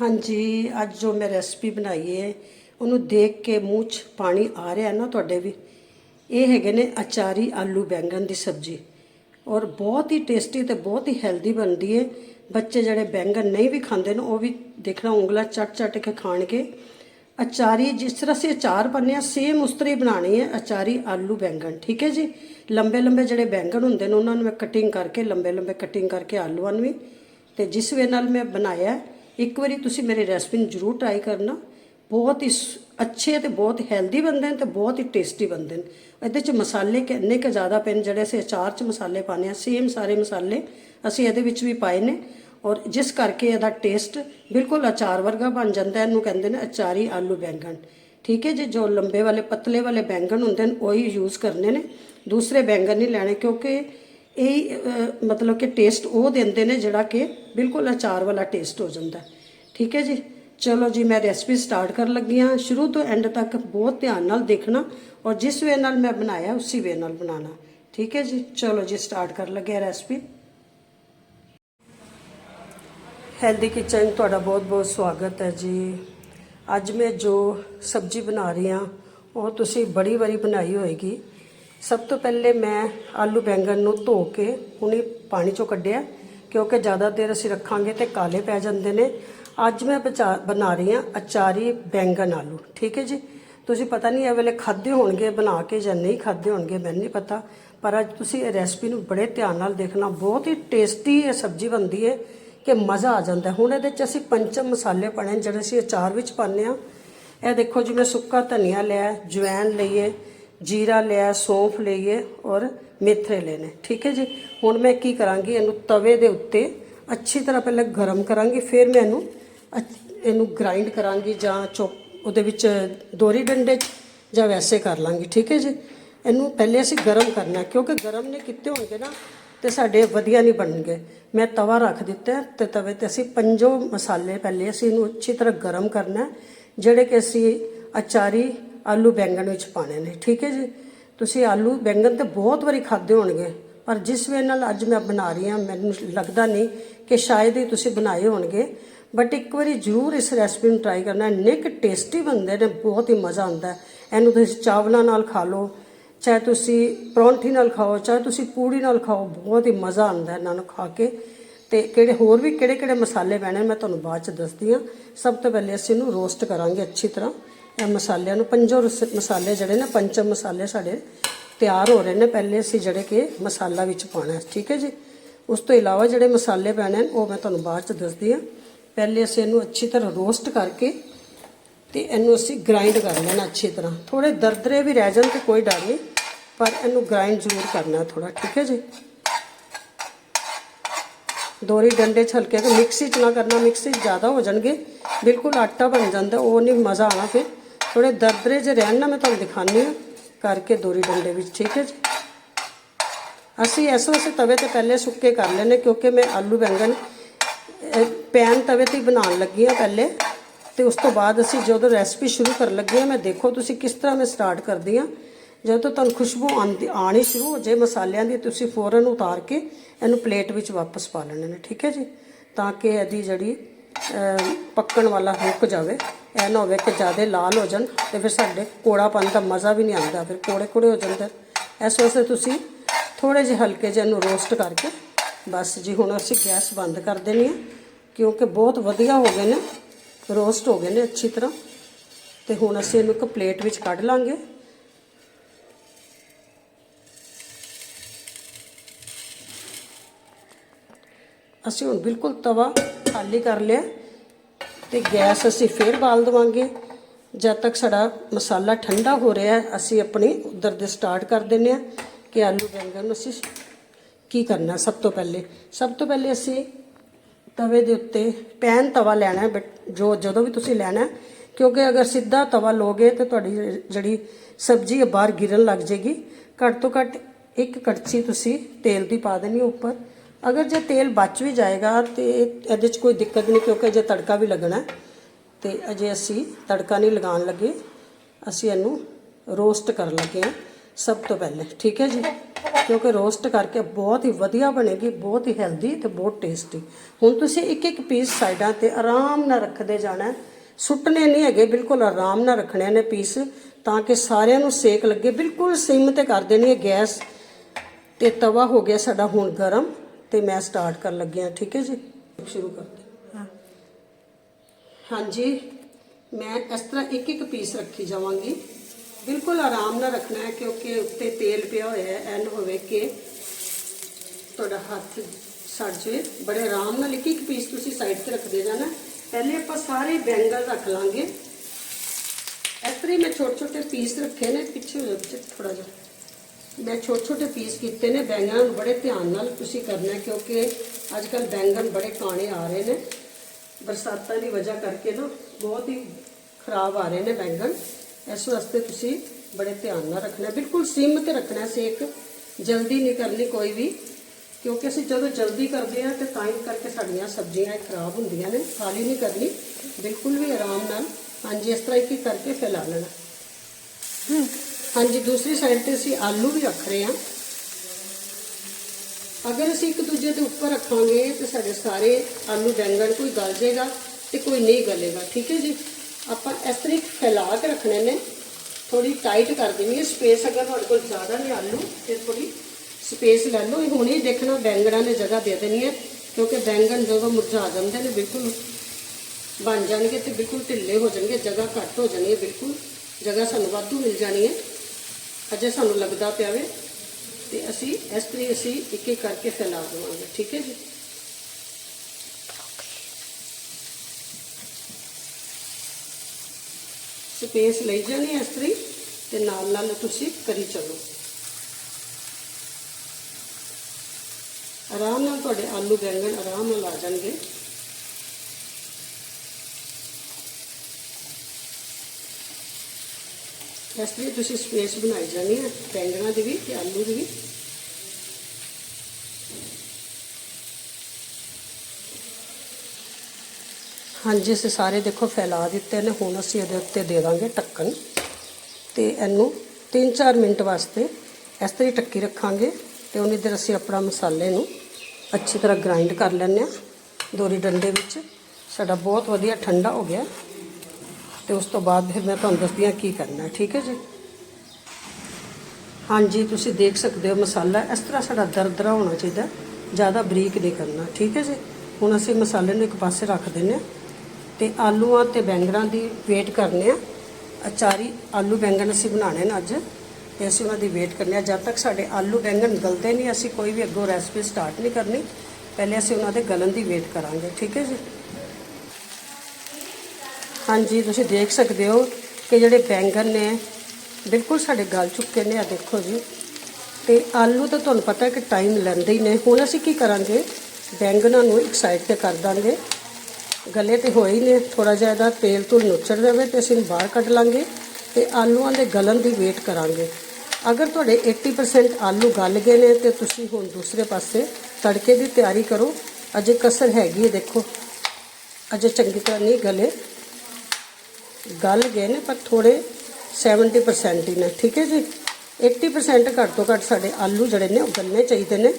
ਹਾਂਜੀ, ਅੱਜ ਜੋ ਮੈਂ ਰੈਸਪੀ ਬਣਾਈ ਹੈ ਉਹਨੂੰ ਦੇਖ ਕੇ ਮੂੰਹ 'ਚ ਪਾਣੀ ਆ ਰਿਹਾ ਨਾ ਤੁਹਾਡੇ ਵੀ, ਇਹ ਹੈਗੇ ਨੇ ਅਚਾਰੀ ਆਲੂ ਬੈਂਗਣ ਦੀ ਸਬਜ਼ੀ। ਔਰ ਬਹੁਤ ਹੀ ਟੇਸਟੀ ਤੇ ਬਹੁਤ ਹੀ ਹੈਲਦੀ ਬਣਦੀ ਹੈ ਬੱਚੇ ਜਿਹੜੇ ਬੈਂਗਣ ਨਹੀਂ ਵੀ ਖਾਂਦੇ ਨੇ, ਉਹ ਵੀ ਦੇਖਣਾ ਉਂਗਲਾ ਚੱਟ ਚੱਟ ਕੇ ਖਾਣਗੇ। ਅਚਾਰੀ, ਜਿਸ ਤਰ੍ਹਾਂ ਅਸੀਂ ਅਚਾਰ ਪਾਉਂਦੇ ਹਾਂ ਸੇਮ ਉਸ ਤਰ੍ਹਾਂ ਹੀ ਬਣਾਣੀ ਹੈ ਅਚਾਰੀ ਆਲੂ ਬੈਂਗਣ, ਠੀਕ ਹੈ ਜੀ? ਲੰਬੇ ਲੰਬੇ ਜਿਹੜੇ ਬੈਂਗਣ ਹੁੰਦੇ ਨੇ, ਉਹਨਾਂ ਨੂੰ ਮੈਂ ਕਟਿੰਗ ਕਰਕੇ, ਲੰਬੇ ਲੰਬੇ ਕਟਿੰਗ ਕਰਕੇ ਆਲੂਆਂ ਨੂੰ ਵੀ, ਤੇ ਜਿਸ ਵੇ ਨਾਲ ਮੈਂ ਬਣਾਇਆ ਇੱਕ ਵਾਰੀ ਤੁਸੀਂ ਮੇਰੇ ਰੈਸਪੀ ਨੂੰ ਜ਼ਰੂਰ ਟਰਾਈ ਕਰਨਾ। ਬਹੁਤ ਹੀ ਸ- ਅੱਛੇ ਤੇ ਬਹੁਤ ਹੈਲਦੀ ਬਣਦੇ ਨੇ ਤੇ ਬਹੁਤ ਹੀ ਟੇਸਟੀ ਬਣਦੇ ਨੇ। ਇਹਦੇ ਚ ਮਸਾਲੇ ਕਿੰਨੇ ਕੁ ਜ਼ਿਆਦਾ ਪੈਣ ਜਿਹੜੇ ਅਸੀਂ ਅਚਾਰ ਚ ਮਸਾਲੇ ਪਾਉਂਦੇ ਆ ਸੇਮ ਸਾਰੇ ਮਸਾਲੇ ਅਸੀਂ ਇਹਦੇ ਵਿੱਚ ਵੀ ਪਾਏ ਨੇ। ਔਰ ਜਿਸ ਕਰਕੇ ਇਹਦਾ ਟੇਸਟ ਬਿਲਕੁਲ ਅਚਾਰ ਵਰਗਾ ਬਣ ਜਾਂਦਾ, ਇਹਨੂੰ ਕਹਿੰਦੇ ਨੇ ਅਚਾਰੀ ਆਲੂ ਬੈਂਗਣ। ਠੀਕ ਹੈ ਜੀ, ਜੋ ਲੰਬੇ ਵਾਲੇ, ਪਤਲੇ ਵਾਲੇ ਬੈਂਗਣ ਹੁੰਦੇ ਨੇ, ਉਹੀ ਯੂਜ਼ ਕਰਨੇ ਨੇ। ਦੂਸਰੇ ਬੈਂਗਣ ਨਹੀਂ ਲੈਣੇ, ਕਿਉਂਕਿ ਇਹ ਮਤਲਬ ਕਿ ਟੇਸਟ ਉਹ ਦਿੰਦੇ ਨੇ ਜਿਹੜਾ ਕਿ ਬਿਲਕੁਲ ਅਚਾਰ ਵਾਲਾ ਟੇਸਟ ਹੋ ਜਾਂਦਾ। ਹੈ। ਠੀਕ ਹੈ ਜੀ? ਚਲੋ ਜੀ, ਮੈਂ ਰੈਸਪੀ ਸਟਾਰਟ ਕਰਨ ਲੱਗੀ ਹਾਂ। ਸ਼ੁਰੂ ਤੋਂ ਐਂਡ ਤੱਕ ਬਹੁਤ ਧਿਆਨ ਨਾਲ ਦੇਖਣਾ ਔਰ ਜਿਸ ਵੇ ਨਾਲ ਮੈਂ ਬਣਾਇਆ, ਉਸੇ ਵੇ ਨਾਲ ਬਣਾਉਣਾ। ਠੀਕ ਹੈ ਜੀ? ਚਲੋ ਜੀ ਸਟਾਰਟ ਕਰਨ ਲੱਗੇ ਰੈਸਪੀ ਹੈਲਦੀ ਕਿਚਨ ਤੁਹਾਡਾ ਬਹੁਤ-ਬਹੁਤ ਸਵਾਗਤ ਹੈ ਜੀ। ਅੱਜ ਮੈਂ ਜੋ ਸਬਜ਼ੀ ਬਣਾ ਰਹੀ ਹਾਂ, ਉਹ ਤੁਸੀਂ ਬੜੀ ਵਾਰੀ ਬਣਾਈ ਹੋਏਗੀ। ਸਭ ਤੋਂ ਪਹਿਲੇ ਮੈਂ ਆਲੂ ਬੈਂਗਣ ਨੂੰ ਧੋ ਕੇ ਹੁਣੇ ਪਾਣੀ ਚੋਂ ਕੱਢਿਆ, ਕਿਉਂਕਿ ਜ਼ਿਆਦਾ ਦੇਰ ਅਸੀਂ ਰੱਖਾਂਗੇ ਤੇ ਕਾਲੇ ਪੈ ਜਾਂਦੇ ਨੇ। ਅੱਜ ਮੈਂ ਬਚਾ- ਬਣਾ ਰਹੀ ਹਾਂ ਅਚਾਰੀ ਬੈਂਗਣ ਆਲੂ, ਠੀਕ ਹੈ ਜੀ? ਤੁਸੀਂ ਪਤਾ ਨਹੀਂ ਇਹ ਵੇਲੇ ਖਾਦੇ ਹੋਣਗੇ ਬਣਾ ਕੇ ਜਾਂ ਨਹੀਂ ਖਾਦੇ ਹੋਣਗੇ, ਮੈਨੂੰ ਨਹੀਂ ਪਤਾ। ਪਰ ਅੱਜ ਤੁਸੀਂ ਇਹ ਰੈਸਪੀ ਨੂੰ ਬੜੇ ਧਿਆਨ ਨਾਲ ਦੇਖਣਾ, ਬਹੁਤ ਹੀ ਟੇਸਟੀ ਇਹ ਸਬਜ਼ੀ ਬਣਦੀ ਹੈ ਕਿ ਮਜ਼ਾ ਆ ਜਾਂਦਾ। ਹੁਣ ਇਹਦੇ ਚ ਅਸੀਂ ਪੰਚਮ ਮਸਾਲੇ ਪਾਣੇ ਜਿਹੜੇ ਅਸੀਂ ਅਚਾਰ ਵਿੱਚ ਪਾਉਂਦੇ ਆ ਇਹ ਦੇਖੋ ਜਿਵੇਂ ਸੁੱਕਾ ਧਨੀਆ ਲਿਆ ਜਵੈਨ ਲਈਏ, ਜੀਰਾ ਲਿਆ, ਸੌਂਫ ਲਈਏ ਔਰ ਮੇਥਰੇ ਲੈਣੇ ਠੀਕ ਹੈ ਜੀ? ਹੁਣ ਮੈਂ ਕੀ ਕਰਾਂਗੀ, ਇਹਨੂੰ ਤਵੇ ਦੇ ਉੱਤੇ ਅੱਛੀ ਤਰ੍ਹਾਂ ਪਹਿਲਾਂ ਗਰਮ ਕਰਾਂਗੀ, ਫਿਰ ਮੈਂ ਇਹਨੂੰ ਇਹਨੂੰ ਗ੍ਰਾਈਂਡ ਕਰਾਂਗੀ ਜਾਂ ਚੋਪ, ਉਹਦੇ ਵਿੱਚ ਦੋਰੀ ਡੰਡੇ 'ਚ ਜਾਂ ਵੈਸੇ ਕਰ ਲਾਂਗੀ, ਠੀਕ ਹੈ ਜੀ? ਇਹਨੂੰ ਪਹਿਲੇ ਅਸੀਂ ਗਰਮ ਕਰਨਾ ਕਿਉਂਕਿ ਗਰਮ ਨੇ ਕੀਤੇ ਹੋਣਗੇ ਨਾ ਤੇ ਸਾਡੇ ਵਧੀਆ ਨਹੀਂ ਬਣਨਗੇ। ਮੈਂ ਤਵਾ ਰੱਖ ਦਿੱਤਾ ਹੈ ਤੇ ਤਵੇ ਤੇ ਅਸੀਂ ਪੰਜੋ ਮਸਾਲੇ ਪਹਿਲੇ ਅਸੀਂ ਇਹਨੂੰ ਅੱਛੀ ਤਰ੍ਹਾਂ ਗਰਮ ਕਰਨਾ ਜਿਹੜੇ ਕਿ ਅਸੀਂ ਅਚਾਰੀ ਆਲੂ ਬੈਂਗਣ ਵਿੱਚ ਪਾਣੇ ਨੇ, ਠੀਕ ਹੈ ਜੀ? ਤੁਸੀਂ ਆਲੂ ਬੈਂਗਣ ਤੇ ਬਹੁਤ ਵਾਰੀ ਖਾਦੇ ਹੋਣਗੇ, ਪਰ ਜਿਸ ਵੇ ਨਾਲ ਅੱਜ ਮੈਂ ਬਣਾ ਰਹੀ ਹਾਂ, ਮੈਨੂੰ ਲੱਗਦਾ ਨਹੀਂ ਕਿ ਸ਼ਾਇਦ ਹੀ ਤੁਸੀਂ ਬਣਾਏ ਹੋਣਗੇ। ਬਟ ਇੱਕ ਵਾਰੀ ਜ਼ਰੂਰ ਇਸ ਰੈਸਪੀ ਨੂੰ ਟਰਾਈ ਕਰਨਾ, ਇੰਨੇ ਕਿ ਟੇਸਟੀ ਬਣਦੇ ਨੇ, ਬਹੁਤ ਹੀ ਮਜ਼ਾ ਆਉਂਦਾ ਹੈ। ਇਹਨੂੰ ਤੁਸੀਂ ਚਾਵਲਾਂ ਨਾਲ ਖਾ ਲਓ, ਚਾਹੇ ਤੁਸੀਂ ਪਰੌਂਠੀ ਨਾਲ ਖਾਓ, ਚਾਹੇ ਤੁਸੀਂ ਪੂੜੀ ਨਾਲ ਖਾਓ, ਬਹੁਤ ਹੀ ਮਜ਼ਾ ਆਉਂਦਾ ਇਹਨਾਂ ਨੂੰ ਖਾ ਕੇ। ਤੇ ਕਿਹੜੇ ਹੋਰ ਵੀ ਕਿਹੜੇ ਕਿਹੜੇ ਮਸਾਲੇ ਪੈਣੇ ਮੈਂ ਤੁਹਾਨੂੰ ਬਾਅਦ ਚ ਦੱਸਦੀ ਹਾਂ। ਸਭ ਤੋਂ ਪਹਿਲੇ ਅਸੀਂ ਇਹਨੂੰ ਰੋਸਟ ਕਰਾਂਗੇ ਅੱਛੀ ਤਰ੍ਹਾਂ। ਇਹ ਮਸਾਲਿਆਂ ਨੂੰ ਪੰਜੋ ਰਸ- ਮਸਾਲੇ ਜਿਹੜੇ ਨੇ ਪੰਚਮ ਮਸਾਲੇ ਸਾਡੇ ਤਿਆਰ ਹੋ ਰਹੇ ਨੇ। ਪਹਿਲੇ ਅਸੀਂ ਜਿਹੜੇ ਕਿ ਮਸਾਲਾ ਵਿੱਚ ਪਾਣਾ ਠੀਕ ਹੈ ਜੀ? ਉਸ ਤੋਂ ਇਲਾਵਾ ਜਿਹੜੇ ਮਸਾਲੇ ਪੈਣੇ ਨੇ, ਉਹ ਮੈਂ ਤੁਹਾਨੂੰ ਬਾਅਦ ਚ ਦੱਸਦੀ ਹਾਂ। ਪਹਿਲੇ ਅਸੀਂ ਇਹਨੂੰ ਅੱਛੀ ਤਰ੍ਹਾਂ ਰੋਸਟ ਕਰਕੇ ਤੇ ਇਹਨੂੰ ਅਸੀਂ ਗ੍ਰਾਈਂਡ ਕਰ ਲੈਣਾ ਅੱਛੀ ਤਰ੍ਹਾਂ। ਥੋੜੇ ਦਰਦਰੇ ਵੀ ਰਹਿ ਜਾਣ ਤੇ ਕੋਈ ਡਰ ਨਹੀਂ, ਪਰ ਇਹਨੂੰ ਗ੍ਰਾਈਂਡ ਜ਼ਰੂਰ ਕਰਨਾ ਥੋੜਾ ਠੀਕ ਹੈ ਜੀ? ਦੋਰੀ ਡੰਡੇ ਚ ਹਲਕੇ ਕੇ ਮਿਕਸੀ ਚ ਨਾ ਕਰਨਾ, ਮਿਕਸੀ 'ਚ ਜ਼ਿਆਦਾ ਹੋ ਜਾਣਗੇ, ਬਿਲਕੁਲ ਆਟਾ ਬਣ ਜਾਂਦਾ, ਉਹ ਨਹੀਂ ਮਜ਼ਾ ਆਣਾ ਫਿਰ। ਥੋੜੇ ਦਰਦਰੇ ਜੇ ਰਹਿਣ ਨਾ, ਮੈਂ ਤੁਹਾਨੂੰ ਦਿਖਾਣੀ ਆ ਕਰਕੇ ਦੋਰੀ ਡੰਡੇ ਵਿੱਚ, ਠੀਕ ਹੈ ਜੀ? ਅਸੀਂ ਇਸ ਵਾਸਤੇ ਤਵੇ ਤੇ ਪਹਿਲੇ ਸੁੱਕੇ ਕਰ ਲੈਨੇ ਕਿਉਂਕਿ ਮੈਂ ਆਲੂ ਬੈਂਗਣ ਪੈਨ ਤਵੇ ਤੇ ਹੀ ਬਣਾਉਣ ਲੱਗੀ ਹਾਂ ਪਹਿਲੇ। ਤੇ ਉਸ ਤੋਂ ਬਾਅਦ ਅਸੀਂ ਜਦੋਂ ਰੈਸਪੀ ਸ਼ੁਰੂ ਕਰਨ ਲੱਗੇ ਹਾਂ, ਮੈਂ ਦੇਖੋ ਤੁਸੀਂ ਕਿਸ ਤਰ੍ਹਾਂ ਮੈਂ ਸਟਾਰਟ ਕਰਦੀ ਹਾਂ। ਜਦੋਂ ਤੋਂ ਤੁਹਾਨੂੰ ਖੁਸ਼ਬੂ ਆਉਂਦੀ ਆਣੀ ਸ਼ੁਰੂ ਹੋ ਜਾਏ ਮਸਾਲਿਆਂ ਦੀ, ਤੁਸੀਂ ਫੌਰਨ ਉਤਾਰ ਕੇ ਇਹਨੂੰ ਪਲੇਟ ਵਿੱਚ ਵਾਪਸ ਪਾ ਲੈਣੇ ਨੇ, ਠੀਕ ਹੈ ਜੀ? ਤਾਂ ਕਿ ਇਹਦੀ ਜਿਹੜੀ ਪੱਕਣ ਵਾਲਾ ਰੁਕ ਜਾਵੇ, ਇਹ ਨਾ ਹੋਵੇ ਕਿ ਜ਼ਿਆਦਾ ਲਾਲ ਹੋ ਜਾਣ ਤੇ ਫਿਰ ਸਾਡੇ ਕੋੜਾਪਨ ਦਾ ਮਜ਼ਾ ਵੀ ਨਹੀਂ ਆਉਂਦਾ, ਫਿਰ ਕੋੜੇ ਕੋੜੇ ਹੋ ਜਾਂਦੇ। ਇਸ ਵਾਸਤੇ ਤੁਸੀਂ ਥੋੜੇ ਜਿਹੇ ਹਲਕੇ ਜਿਹੇ ਨੂੰ ਰੋਸਟ ਕਰਕੇ, ਬਸ ਜੀ ਹੁਣ ਅਸੀਂ ਗੈਸ ਬੰਦ ਕਰ ਦੇਣੀ ਹੈ। ਕਿਉਂਕਿ ਬਹੁਤ ਵਧੀਆ ਹੋ ਗਏ ਨੇ, ਰੋਸਟ ਹੋ ਗਏ ਨੇ ਅੱਛੀ ਤਰ੍ਹਾਂ। ਤੇ ਹੁਣ ਅਸੀਂ ਇਹਨੂੰ ਇੱਕ ਪਲੇਟ ਵਿੱਚ ਕੱਢ ਲਾਂਗੇ। ਅਸੀਂ ਹੁਣ ਬਿਲਕੁਲ ਤਵਾ ਖਾਲੀ ਕਰ ਲਿਆ। ਤੇ ਗੈਸ ਅਸੀਂ ਫੇਰ ਬਾਲ ਦਵਾਂਗੇ। ਜਦ ਤੱਕ ਸਾਡਾ ਮਸਾਲਾ ਠੰਡਾ ਹੋ ਰਿਹਾ ਅਸੀਂ ਆਪਣੀ ਉਧਰ ਦੇ ਸਟਾਰਟ ਕਰ ਦਿੰਨੇ ਆ ਕਿ ਆਲੂ ਬੈਂਗਣ ਨੂੰ ਅਸੀਂ ਕੀ ਕਰਨਾ ਸਭ ਤੋਂ ਪਹਿਲੇ। ਸਭ ਤੋਂ ਪਹਿਲੇ ਅਸੀਂ ਤਵੇ ਦੇ ਉੱਤੇ ਪੈਨ ਤਵਾ ਲੈਣਾ ਬਟ ਜੋ ਜਦੋਂ ਵੀ ਤੁਸੀਂ ਲੈਣਾ ਕਿਉਂਕਿ ਅਗਰ ਸਿੱਧਾ ਤਵਾ ਲੋਗੇ ਤੇ ਤੁਹਾਡੀ ਜਿਹੜੀ ਸਬਜ਼ੀ ਹੈ, ਬਾਹਰ ਗਿਰਨ ਲੱਗ ਜੇਗੀ ਘੱਟ ਤੋਂ ਘੱਟ ਇੱਕ ਕੜਛੀ ਤੁਸੀਂ ਤੇਲ ਦੀ ਪਾ ਦੇਣੀ ਉੱਪਰ। ਅਗਰ ਜੇ ਤੇਲ ਬਚ ਵੀ ਜਾਏਗਾ ਤੇ ਇਹਦੇ 'ਚ ਕੋਈ ਦਿੱਕਤ ਨਹੀਂ, ਕਿਉਂਕਿ ਜੇ ਤੜਕਾ ਵੀ ਲੱਗਣਾ ਹੈ। ਤੇ ਅਜੇ ਅਸੀਂ ਤੜਕਾ ਨਹੀਂ ਲਗਾਉਣ ਲੱਗੇ। ਅਸੀਂ ਇਹਨੂੰ ਰੋਸਟ ਕਰਨ ਲੱਗੇ ਹਾਂ ਸਭ ਤੋਂ ਪਹਿਲੇ। ਠੀਕ ਹੈ ਜੀ? ਕਿਉਂਕਿ ਰੋਸਟ ਕਰਕੇ ਬਹੁਤ ਹੀ ਵਧੀਆ ਬਣੇਗੀ ਬਹੁਤ ਹੀ ਹੈਲਦੀ ਤੇ ਬਹੁਤ ਟੇਸਟੀ ਹੁਣ ਤੁਸੀਂ ਇੱਕ ਇੱਕ ਪੀਸ ਸਾਈਡਾਂ ਤੇ ਆਰਾਮ ਨਾਲ ਰੱਖਦੇ ਜਾਣਾ। ਹੈ। ਸੁੱਟਣੇ ਨਹੀਂ ਹੈਗੇ ਬਿਲਕੁਲ ਆਰਾਮ ਨਾਲ ਰੱਖਣੇ ਨੇ ਪੀਸ ਤਾਂ ਕਿ ਸਾਰਿਆਂ ਨੂੰ ਸੇਕ ਲੱਗੇ। ਬਿਲਕੁਲ ਸਿਮ ਤੇ ਕਰ ਦੇਣੀ ਹੈ ਗੈਸ। ਤੇ ਤਵਾ ਹੋ ਗਿਆ ਸਾਡਾ ਹੁਣ ਗਰਮ ਤੇ ਮੈਂ ਸਟਾਰਟ ਕਰਨ ਲੱਗੀ ਹਾਂ ਠੀਕ ਹੈ ਜੀ? ਸ਼ੁਰੂ ਕਰਦੇ ਹਾਂ। ਹਾਂਜੀ ਮੈਂ ਇਸ ਤਰ੍ਹਾਂ ਇੱਕ ਇੱਕ ਪੀਸ ਰੱਖੀ ਜਾਵਾਂਗੀ। ਬਿਲਕੁਲ ਆਰਾਮ ਨਾਲ ਰੱਖਣਾ ਹੈ ਕਿਉਂਕਿ ਉੱਤੇ ਤੇਲ ਪਿਆ ਹੋਇਆ ਹੈ, ਐਨ ਹੋਵੇ ਕਿ ਤੁਹਾਡਾ ਹੱਥ ਸੜ ਜਾਵੇ। ਬੜੇ ਆਰਾਮ ਨਾਲ ਇੱਕ ਇੱਕ ਪੀਸ ਤੁਸੀਂ ਸਾਈਡ ਤੇ ਰੱਖਦੇ ਜਾਣਾ। ਪਹਿਲੇ ਆਪਾਂ ਸਾਰੇ ਬੈਂਗਲ ਰੱਖ ਲਾਂਗੇ। ਇਸ ਤਰ੍ਹਾਂ ਹੀ ਮੈਂ ਛੋਟੇ ਛੋਟੇ ਪੀਸ ਰੱਖੇ ਨੇ, ਪਿੱਛੇ ਹੋ ਜਾ ਥੋੜਾ ਜਿਹਾ। ਮੈਂ ਛੋਟੇ ਛੋਟੇ ਪੀਸ ਕੀਤੇ ਨੇ ਬੈਂਗਣਾਂ ਨੂੰ ਬੜੇ ਧਿਆਨ ਨਾਲ ਤੁਸੀਂ ਕਰਨਾ ਕਿਉਂਕਿ ਅੱਜ ਕੱਲ ਬੈਂਗਣ ਬੜੇ ਕਾਣੇ ਆ ਰਹੇ ਨੇ। ਬਰਸਾਤਾਂ ਦੀ ਵਜ੍ਹਾ ਕਰਕੇ ਨਾ ਬਹੁਤ ਹੀ ਖਰਾਬ ਆ ਰਹੇ ਨੇ ਬੈਂਗਣ ਇਸ ਵਾਸਤੇ ਤੁਸੀਂ ਬੜੇ ਧਿਆਨ ਨਾਲ ਰੱਖਣਾ। ਬਿਲਕੁਲ ਸਿਮ ਤੇ ਰੱਖਣਾ ਸੇਕ ਜਲਦੀ ਨਹੀਂ ਕਰਨੀ ਕੋਈ ਵੀ ਕਿਉਂਕਿ ਅਸੀਂ ਜਦੋਂ ਜਲਦੀ ਕਰਦੇ ਹਾਂ ਤੇ ਤਾਂ ਕਰਕੇ ਸਾਡੀਆਂ ਸਬਜ਼ੀਆਂ ਖਰਾਬ ਹੁੰਦੀਆਂ ਨੇ ਖਾਲੀ ਨਹੀਂ ਕਰਨੀ ਬਿਲਕੁਲ ਵੀ ਆਰਾਮ ਨਾਲ ਹਾਂਜੀ ਇਸ ਤਰ੍ਹਾਂ ਇੱਕ ਕਰਕੇ ਫੈਲਾ ਲੈਣਾ। ਹਾਂਜੀ ਦੂਸਰੀ ਸਾਈਡ ਤੇ ਅਸੀਂ ਆਲੂ ਵੀ ਰੱਖ ਰਹੇ ਹਾਂ। ਅਗਰ ਅਸੀਂ ਇੱਕ ਦੂਜੇ ਦੇ ਉੱਪਰ ਰੱਖਾਂਗੇ ਤੇ ਸਾਡੇ ਸਾਰੇ ਆਲੂ ਬੈਂਗਣ ਕੋਈ ਗਲ ਜਾਏਗਾ ਤੇ ਕੋਈ ਨਹੀਂ ਗਲੇਗਾ ਠੀਕ ਹੈ ਜੀ? ਆਪਾਂ ਇਸ ਤਰੀਕ ਫੈਲਾ ਕੇ ਰੱਖਣੇ ਨੇ। ਥੋੜੀ ਟਾਈਟ ਕਰ ਦੇਣੀ ਹੈ। ਸਪੇਸ ਅਗਰ ਤੁਹਾਡੇ ਕੋਲ ਜ਼ਿਆਦਾ ਨਹੀਂ ਆਲੂ, ਤੇ ਥੋੜੀ ਸਪੇਸ ਲੈ ਲਓ। ਇਹ ਹੁਣੇ ਦੇਖਣਾ, ਬੈਂਗਣਾਂ ਨੇ ਜਗ੍ਹਾ ਦੇ ਦੇਣੀ ਹੈ, ਕਿਉਂਕਿ ਬੈਂਗਣ ਜਦੋਂ ਮੁਰਝਾ ਜਾਂਦੇ ਨੇ, ਬਿਲਕੁਲ ਬਣ ਜਾਣਗੇ ਤੇ ਬਿਲਕੁਲ ਢਿੱਲੇ ਹੋ ਜਾਣਗੇ, ਜਗ੍ਹਾ ਘੱਟ ਹੋ ਜਾਣੀ ਹੈ, ਬਿਲਕੁਲ ਜਗ੍ਹਾ ਸਾਨੂੰ ਵਾਧੂ ਮਿਲ ਜਾਣੀ ਹੈ। ਅਜੇ ਸਾਨੂੰ ਲੱਗਦਾ ਪਿਆ ਵੇ। ਤੇ ਅਸੀਂ ਇਸ ਤਰੀ ਅਸੀਂ ਇੱਕ ਇੱਕ ਕਰਕੇ ਫੈਲਾ ਦੇਵਾਂਗੇ। ਠੀਕ ਹੈ ਜੀ? ਸਪੇਸ ਲਈ ਜਾਣੀ ਇਸ ਤਰੀ ਤੇ ਨਾਲ ਨਾਲ ਤੁਸੀਂ ਕਰੀ ਚਲੋ। ਆਰਾਮ ਨਾਲ ਤੁਹਾਡੇ ਆਲੂ ਬੈਂਗਣ ਆਰਾਮ ਨਾਲ ਆ ਜਾਣਗੇ। ਇਸ ਲਈ ਤੁਸੀਂ ਸਪੇਸ ਬਣਾਈ ਜਾਣੀ ਹੈ ਬੈਂਗਣਾਂ ਦੀ ਵੀ ਤੇ ਆਲੂ ਦੀ ਵੀ। ਹਾਂਜੀ, ਅਸੀਂ ਸਾਰੇ ਦੇਖੋ ਫੈਲਾ ਦਿੱਤੇ ਨੇ, ਹੁਣ ਅਸੀਂ ਇਹਦੇ ਉੱਤੇ ਦੇ ਦਾਂਗੇ ਢੱਕਣ। ਤੇ ਇਹਨੂੰ 3-4 ਮਿੰਟ ਵਾਸਤੇ ਇਸ ਤਰ੍ਹਾਂ ਹੀ ਟੱਕੀ ਰੱਖਾਂਗੇ ਤੇ ਉਹਨੇ ਦੇਰ ਅਸੀਂ ਆਪਣਾ ਮਸਾਲੇ ਨੂੰ ਅੱਛੀ ਤਰ੍ਹਾਂ ਗ੍ਰਾਈਂਡ ਕਰ ਲੈਂਦੇ ਹਾਂ ਦੋਰੀ ਡੰਡੇ ਵਿੱਚ। ਸਾਡਾ ਬਹੁਤ ਵਧੀਆ ਠੰਡਾ ਹੋ ਗਿਆ। ਤੇ ਉਸ ਤੋਂ ਬਾਅਦ ਫਿਰ ਮੈਂ ਤੁਹਾਨੂੰ ਦੱਸਦੀ ਹਾਂ ਕੀ ਕਰਨਾ ਠੀਕ ਹੈ ਜੀ? ਹਾਂਜੀ, ਤੁਸੀਂ ਦੇਖ ਸਕਦੇ ਹੋ ਮਸਾਲਾ ਇਸ ਤਰ੍ਹਾਂ ਸਾਡਾ ਦਰਦਰਾ ਹੋਣਾ ਚਾਹੀਦਾ, ਜ਼ਿਆਦਾ ਬਰੀਕ ਨਹੀਂ ਕਰਨਾ, ਠੀਕ ਹੈ ਜੀ? ਹੁਣ ਅਸੀਂ ਮਸਾਲੇ ਨੂੰ ਇੱਕ ਪਾਸੇ ਰੱਖ ਦਿੰਦੇ ਹਾਂ। ਤੇ ਆਲੂਆਂ ਤੇ ਬੈਂਗਣਾਂ ਦੀ ਵੇਟ ਕਰਨੇ ਆ। ਅਚਾਰੀ ਆਲੂ ਬੈਂਗਣ ਅਸੀਂ ਬਣਾਉਣੇ ਨੇ ਅੱਜ, ਤੇ ਅਸੀਂ ਉਹਨਾਂ ਦੀ ਵੇਟ ਕਰਨੇ ਆ। ਜਦ ਤੱਕ ਸਾਡੇ ਆਲੂ ਬੈਂਗਣ ਗਲਦੇ ਨਹੀਂ, ਅਸੀਂ ਕੋਈ ਵੀ ਅੱਗੋਂ ਰੈਸਪੀ ਸਟਾਰਟ ਨਹੀਂ ਕਰਨੀ। ਪਹਿਲੇ ਅਸੀਂ ਉਹਨਾਂ ਦੇ ਗਲਣ ਦੀ ਵੇਟ ਕਰਾਂਗੇ, ਠੀਕ ਹੈ ਜੀ? ਹਾਂਜੀ, ਤੁਸੀਂ ਦੇਖ ਸਕਦੇ ਹੋ ਕਿ ਜਿਹੜੇ ਬੈਂਗਣ ਨੇ, ਬਿਲਕੁਲ ਸਾਡੇ ਗਲ ਚੁੱਕੇ ਨੇ, ਆ ਦੇਖੋ ਜੀ। ਤੇ ਆਲੂ ਤਾਂ ਤੁਹਾਨੂੰ ਪਤਾ ਕਿ ਟਾਈਮ ਲੈਂਦੇ ਹੀ ਨੇ। ਹੁਣ ਅਸੀਂ ਕੀ ਕਰਾਂਗੇ? ਬੈਂਗਣਾਂ ਨੂੰ ਇੱਕ ਸਾਈਡ ਤੇ ਕਰ ਦਾਂਗੇ। ਗਲੇ ਤੇ ਹੋਏ ਹੀ ਨੇ ਥੋੜਾ ਜਿਹਾ ਇਹਦਾ ਤੇਲ ਤੁਲ ਨੁੱਚੜ ਜਾਵੇ ਤੇ ਅਸੀਂ ਬਾਹਰ ਕੱਢ ਲਾਂਗੇ ਤੇ ਆਲੂਆਂ ਦੇ ਗਲਣ ਦੀ ਵੇਟ ਕਰਾਂਗੇ। ਅਗਰ ਤੁਹਾਡੇ 80% ਆਲੂ ਗਲ ਗਏ ਨੇ ਤੇ ਤੁਸੀਂ ਹੁਣ ਦੂਸਰੇ ਪਾਸੇ ਤੜਕੇ ਦੀ ਤਿਆਰੀ ਕਰੋ। ਅਜੇ ਕਸਰ ਹੈਗੀ ਹੈ, ਦੇਖੋ। ਅਜੇ ਚੰਗੀ ਤਰ੍ਹਾਂ ਨਹੀਂ ਗਲੇ। ਗਲ ਗਏ ਨੇ ਪਰ ਥੋੜੇ 70% ਹੀ ਨੇ, ਠੀਕ ਹੈ ਜੀ? 80% ਘੱਟ ਤੋਂ ਘੱਟ ਸਾਡੇ ਆਲੂ ਜਿਹੜੇ ਨੇ ਉਹ ਗਲਨੇ ਚਾਹੀਦੇ ਨੇ।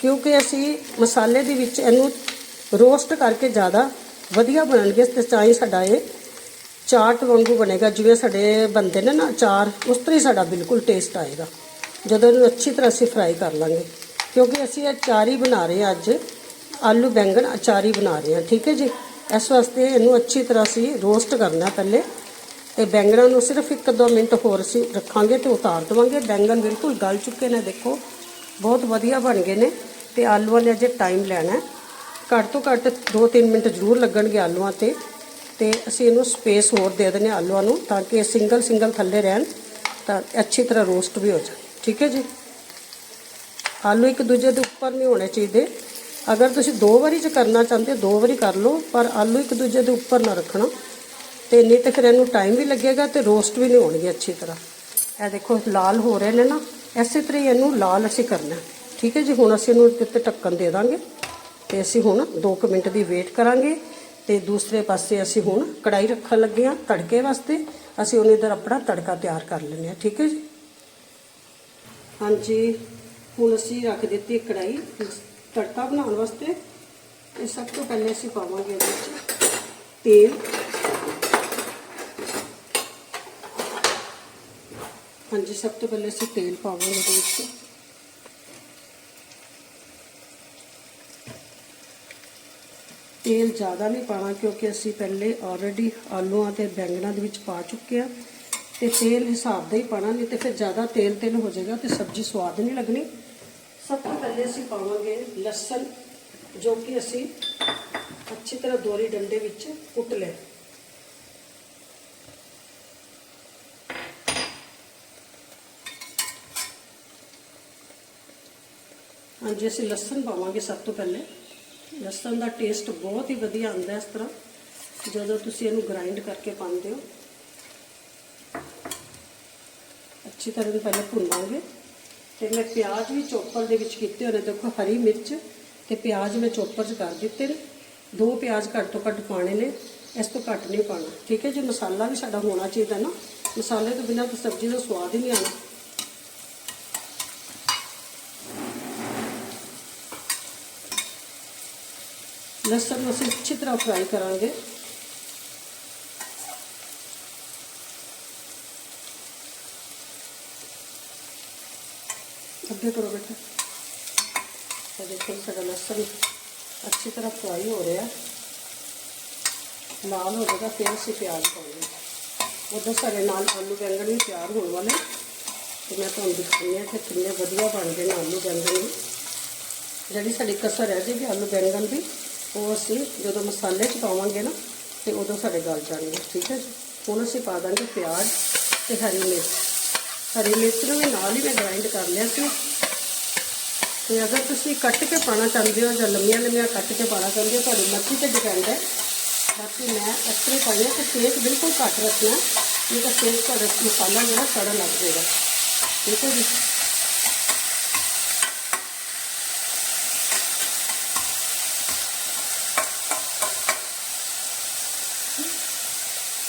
ਕਿਉਂਕਿ ਅਸੀਂ ਮਸਾਲੇ ਦੇ ਵਿੱਚ ਇਹਨੂੰ ਰੋਸਟ ਕਰਕੇ ਜ਼ਿਆਦਾ ਵਧੀਆ ਬਣਨਗੇ ਤੇ ਤਾਂ ਹੀ ਸਾਡਾ ਇਹ ਚਾਟ ਵਾਂਗੂ ਬਣੇਗਾ, ਜਿਵੇਂ ਸਾਡੇ ਬੰਦੇ ਨੇ ਨਾ ਅਚਾਰ, ਉਸ ਤਰ੍ਹਾਂ ਹੀ ਸਾਡਾ ਬਿਲਕੁਲ ਟੇਸਟ ਆਏਗਾ। ਜਦੋਂ ਇਹਨੂੰ ਅੱਛੀ ਤਰ੍ਹਾਂ ਅਸੀਂ ਫਰਾਈ ਕਰ ਲਾਂਗੇ। ਕਿਉਂਕਿ ਅਸੀਂ ਇਹ ਅਚਾਰ ਹੀ ਬਣਾ ਰਹੇ ਹਾਂ ਅੱਜ। ਆਲੂ, ਬੈਂਗਣ ਅਚਾਰ ਹੀ ਬਣਾ ਰਹੇ ਹਾਂ, ਠੀਕ ਹੈ ਜੀ? ਇਸ ਵਾਸਤੇ ਇਹਨੂੰ ਅੱਛੀ ਤਰ੍ਹਾਂ ਅਸੀਂ ਰੋਸਟ ਕਰਨਾ ਪਹਿਲੇ। ਤੇ ਬੈਂਗਣਾਂ ਨੂੰ ਸਿਰਫ 1-2 ਮਿੰਟ ਹੋਰ ਅਸੀਂ ਰੱਖਾਂਗੇ ਤੇ ਉਤਾਰ ਦੇਵਾਂਗੇ। ਬੈਂਗਣ ਬਿਲਕੁਲ ਗਲ ਚੁੱਕੇ ਨੇ, ਦੇਖੋ। ਬਹੁਤ ਵਧੀਆ ਬਣ ਗਏ ਨੇ। ਤੇ ਆਲੂਆਂ ਨੇ ਅਜੇ ਟਾਈਮ ਲੈਣਾ ਹੈ। ਘੱਟ ਤੋਂ ਘੱਟ 2-3 ਮਿੰਟ ਜ਼ਰੂਰ ਲੱਗਣਗੇ ਆਲੂਆਂ ਤੇ। ਤੇ ਅਸੀਂ ਇਹਨੂੰ ਸਪੇਸ ਹੋਰ ਦੇ ਦਿੰਦੇ ਹਾਂ ਆਲੂਆਂ ਨੂੰ ਤਾਂ ਕਿ ਇਹ ਸਿੰਗਲ ਸਿੰਗਲ ਥੱਲੇ ਰਹਿਣ, ਤਾਂ ਅੱਛੀ ਤਰ੍ਹਾਂ ਰੋਸਟ ਵੀ ਹੋ ਜਾਣ। ਠੀਕ ਹੈ ਜੀ? ਆਲੂ ਇੱਕ ਦੂਜੇ ਦੇ ਉੱਪਰ ਨਹੀਂ ਹੋਣੇ ਚਾਹੀਦੇ। ਅਗਰ ਤੁਸੀਂ ਦੋ ਵਾਰੀ ਚ ਕਰਨਾ ਚਾਹੁੰਦੇ, ਦੋ ਵਾਰੀ ਕਰ ਲਓ, ਪਰ ਆਲੂ ਇੱਕ ਦੂਜੇ ਦੇ ਉੱਪਰ ਨਾ ਰੱਖਣਾ। ਤੇ ਨਹੀਂ ਤੇ ਫਿਰ ਇਹਨੂੰ ਟਾਈਮ ਵੀ ਲੱਗੇਗਾ ਤੇ ਰੋਸਟ ਵੀ ਨਹੀਂ ਹੋਣਗੇ ਅੱਛੀ ਤਰ੍ਹਾਂ। ਇਹ ਦੇਖੋ ਲਾਲ ਹੋ ਰਹੇ ਨੇ ਨਾ ਐਸੇ ਤਰ੍ਹਾਂ ਹੀ ਇਹਨੂੰ ਲਾਲ ਅਸੀਂ ਕਰਨਾ। ਠੀਕ ਹੈ ਜੀ? ਹੁਣ ਅਸੀਂ ਇਹਨੂੰ ਉੱਤੇ ਢੱਕਣ ਦੇ ਦਾਂਗੇ। ਤੇ ਅਸੀਂ ਹੁਣ 2 ਮਿੰਟ ਦੀ ਵੇਟ ਕਰਾਂਗੇ ਤੇ ਦੂਸਰੇ ਪਾਸੇ ਅਸੀਂ ਹੁਣ ਕੜਾਈ ਰੱਖਣ ਲੱਗੇ ਹਾਂ ਤੜਕੇ ਵਾਸਤੇ। ਅਸੀਂ ਉਹਨੇ ਇਧਰ ਆਪਣਾ ਤੜਕਾ ਤਿਆਰ ਕਰ ਲੈਂਦੇ ਹਾਂ, ਠੀਕ ਹੈ ਜੀ? ਹਾਂਜੀ, ਹੁਣ ਅਸੀਂ ਰੱਖ ਦਿੱਤੀ ਕੜਾਈ ਤੜਕਾ ਬਣਾਉਣ ਵਾਸਤੇ। ਤੇ ਸਭ ਤੋਂ ਪਹਿਲੇ ਅਸੀਂ ਪਾਵਾਂਗੇ ਇਹਦੇ ਵਿੱਚ ਤੇਲ। ਹਾਂਜੀ, ਸਭ ਤੋਂ ਪਹਿਲੇ ਅਸੀਂ ਤੇਲ ਪਾਵਾਂਗੇ ਇਹਦੇ ਵਿੱਚ। ਤੇਲ ਜ਼ਿਆਦਾ ਨਹੀਂ ਪਾਣਾ ਕਿਉਂਕਿ ਅਸੀਂ ਪਹਿਲੇ ਆਲਰੇਡੀ ਆਲੂਆਂ ਤੇ ਬੈਂਗਣਾਂ ਦੇ ਵਿੱਚ ਪਾ ਚੁੱਕੇ ਆ ਤੇ ਤੇਲ ਹਿਸਾਬ ਦਾ ਹੀ ਪਾਣਾ ਨਹੀਂ ਤੇ ਫਿਰ ਜ਼ਿਆਦਾ ਤੇਲ ਤੇਲ ਹੋ ਜਾਏਗਾ ਤੇ ਸਬਜ਼ੀ ਸਵਾਦ ਨਹੀਂ ਲੱਗਣੀ। ਸਭ ਤੋਂ ਪਹਿਲੇ ਅਸੀਂ ਪਾਵਾਂਗੇ ਲਸਣ, ਜੋ ਕਿ ਅਸੀਂ ਅੱਛੀ ਤਰ੍ਹਾਂ ਦੋਰੀ ਡੰਡੇ ਵਿੱਚ ਕੁੱਟ ਲਿਆ। ਹਾਂਜੀ, ਅਸੀਂ ਲਸਣ ਪਾਵਾਂਗੇ ਸਭ ਤੋਂ ਪਹਿਲੇ। ਲਸਣ ਦਾ ਟੇਸਟ ਬਹੁਤ ਹੀ ਵਧੀਆ ਆਉਂਦਾ ਇਸ ਤਰ੍ਹਾਂ। ਜਦੋਂ ਤੁਸੀਂ ਇਹਨੂੰ ਗ੍ਰਾਈਂਡ ਕਰਕੇ ਪਾਉਂਦੇ ਹੋ। ਅੱਛੀ ਤਰ੍ਹਾਂ ਨੂੰ ਪਹਿਲਾਂ ਭੁੰਨਾਂਗੇ। ਤੇ ਮੈਂ ਪਿਆਜ਼ ਵੀ ਚੋਪਰ ਦੇ ਵਿੱਚ ਕੀਤੇ ਹੋਏ ਨੇ। ਦੇਖੋ, ਹਰੀ ਮਿਰਚ ਤੇ ਪਿਆਜ਼ ਮੈਂ ਚੋਪਰ 'ਚ ਕਰ ਦਿੱਤੇ ਨੇ। ਦੋ ਪਿਆਜ਼ ਘੱਟ ਤੋਂ ਘੱਟ ਪਾਣੇ ਨੇ। ਇਸ ਤੋਂ ਘੱਟ ਨਹੀਂ ਪਾਣਾ ਠੀਕ ਹੈ ਜੀ, ਮਸਾਲਾ ਵੀ ਸਾਡਾ ਹੋਣਾ ਚਾਹੀਦਾ ਨਾ। ਮਸਾਲੇ ਤੋਂ ਬਿਨਾਂ ਤਾਂ ਸਬਜ਼ੀ ਦਾ ਸਵਾਦ ਹੀ ਨਹੀਂ ਆਣਾ ਲਸਣ ਨੂੰ ਅਸੀਂ ਅੱਛੀ ਤਰ੍ਹਾਂ ਫਰਾਈ ਕਰਾਂਗੇ ਅੱਗੇ ਕਰੋ ਬੇਟਾ ਇਹ ਦੇਖੋ ਸਾਡਾ ਲਸਣ ਅੱਛੀ ਤਰ੍ਹਾਂ ਫਰਾਈ ਹੋ ਰਿਹਾ ਲਾਲ ਹੋ ਜਾਏਗਾ ਫਿਰ ਅਸੀਂ ਪਿਆਜ਼ ਪਾਵਾਂਗੇ ਉਦੋਂ ਸਾਡੇ ਨਾਲ ਆਲੂ ਬੈਂਗਣ ਵੀ ਤਿਆਰ ਹੋਣ ਵਾਲੇ ਤੇ ਮੈਂ ਤੁਹਾਨੂੰ ਦਿਖਾਉਂਦੀ ਹਾਂ ਕਿ ਕਿੰਨੇ ਵਧੀਆ ਬਣਦੇ ਨੇ ਆਲੂ ਬੈਂਗਣ ਵੀ ਜਿਹੜੀ ਸਾਡੀ ਕਸਰ ਰਹਿ ਜਾਏਗੀ ਆਲੂ ਬੈਂਗਣ ਦੀ ਉਹ ਅਸੀਂ ਜਦੋਂ ਮਸਾਲੇ ਚ ਪਾਵਾਂਗੇ ਨਾ, ਤੇ ਉਦੋਂ ਸਾਡੇ ਗਲ ਜਾਣਗੇ, ਠੀਕ ਹੈ ਜੀ? ਹੁਣ ਅਸੀਂ ਪਾ ਦਾਂਗੇ ਪਿਆਜ਼ ਤੇ ਹਰੀ ਮਿਰਚ। ਹਰੀ ਮਿਰਚ ਨੂੰ ਵੀ ਨਾਲ ਹੀ ਮੈਂ ਗ੍ਰਾਈਂਡ ਕਰ ਲਿਆ ਸੀ। ਤੇ ਅਗਰ ਤੁਸੀਂ ਕੱਟ ਕੇ ਪਾਣਾ ਚਾਹੁੰਦੇ ਹੋ ਜਾਂ ਲੰਮੀਆਂ ਲੰਮੀਆਂ ਕੱਟ ਕੇ ਪਾਣਾ ਚਾਹੁੰਦੇ ਹੋ, ਤੁਹਾਡੀ ਮਰਜ਼ੀ ਤੇ ਡਿਪੈਂਡ ਹੈ। ਬਾਕੀ ਮੈਂ ਐਕਚੁਅਲੀ ਪਾਈਆਂ ਤੇ ਸੇਕ ਬਿਲਕੁਲ ਘੱਟ ਰੱਖਣਾ, ਨਹੀਂ ਤਾਂ ਸੇਕ ਤੁਹਾਡਾ ਮਸਾਲਾ ਜਿਹੜਾ ਸੜਨ ਲੱਗ ਜਾਏਗਾ। ਠੀਕ ਹੈ ਜੀ?